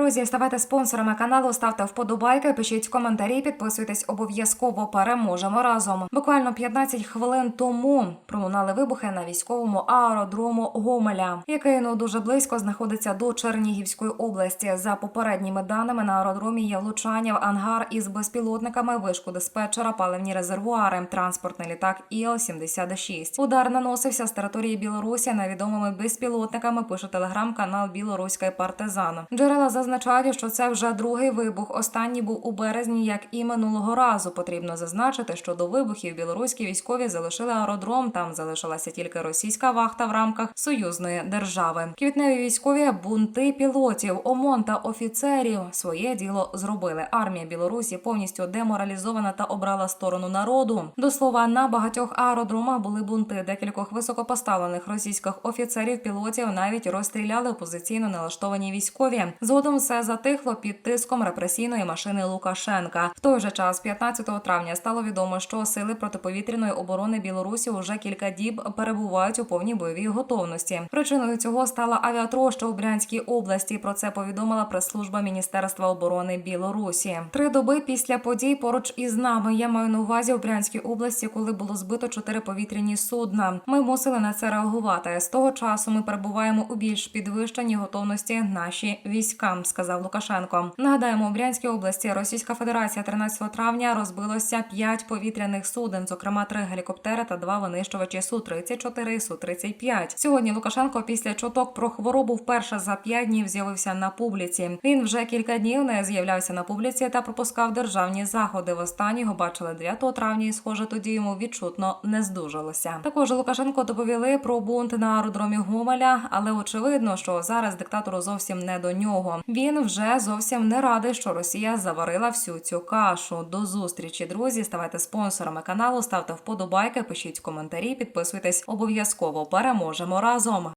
Друзі, ставайте спонсорами каналу, ставте вподобайки, пишіть коментарі, підписуйтесь обов'язково. Переможемо разом. Буквально 15 хвилин тому пролунали вибухи на військовому аеродрому Гомеля, який ну дуже близько знаходиться до Чернігівської області. За попередніми даними на аеродромі є влучання в ангар із безпілотниками, вишку диспетчера, паливні резервуари, транспортний літак Іл-76. Удар наносився з території Білорусі невідомими безпілотниками. Пише телеграм-канал Білоруський партизан. Джерела зазначають, що це вже другий вибух. Останній був у березні, як і минулого разу. Потрібно зазначити, що до вибухів білоруські військові залишили аеродром. Там залишилася тільки російська вахта в рамках союзної держави. Квітневі військові бунти пілотів, ОМОН та офіцерів своє діло зробили. Армія Білорусі повністю деморалізована та обрала сторону народу. До слова, на багатьох аеродромах були бунти. Декількох високопоставлених російських офіцерів пілотів навіть розстріляли опозиційно налаштовані військові. Згодом все затихло під тиском репресійної машини Лукашенка. В той же час, 15 травня, стало відомо, що сили протиповітряної оборони Білорусі уже кілька діб перебувають у повній бойовій готовності. Причиною цього стала авіатроща у Брянській області. Про це повідомила прес-служба Міністерства оборони Білорусі. Три доби після подій поруч із нами. Я маю на увазі у Брянській області, коли було збито чотири повітряні судна. Ми мусили на це реагувати. З того часу ми перебуваємо у більш підвищеній готовності наші війська, сказав Лукашенко. Нагадаємо, у Брянській області Російська Федерація 13 травня розбилося п'ять повітряних суден, зокрема три гелікоптери та два винищувачі су 34 і су 35 Сьогодні Лукашенко після чуток про хворобу вперше за п'ять днів з'явився на публіці. Він вже кілька днів не з'являвся на публіці та пропускав державні заходи. Востаннє його бачили 9 травня, і схоже, тоді йому відчутно не здужалося. Також Лукашенко доповіли про бунт на аеродромі Гомеля, але очевидно, що зараз диктатору зовсім не до нього. Він вже зовсім не радий, що Росія заварила всю цю кашу. До зустрічі, друзі. Ставайте спонсорами каналу, ставте вподобайки, пишіть коментарі, підписуйтесь обов'язково. Переможемо разом.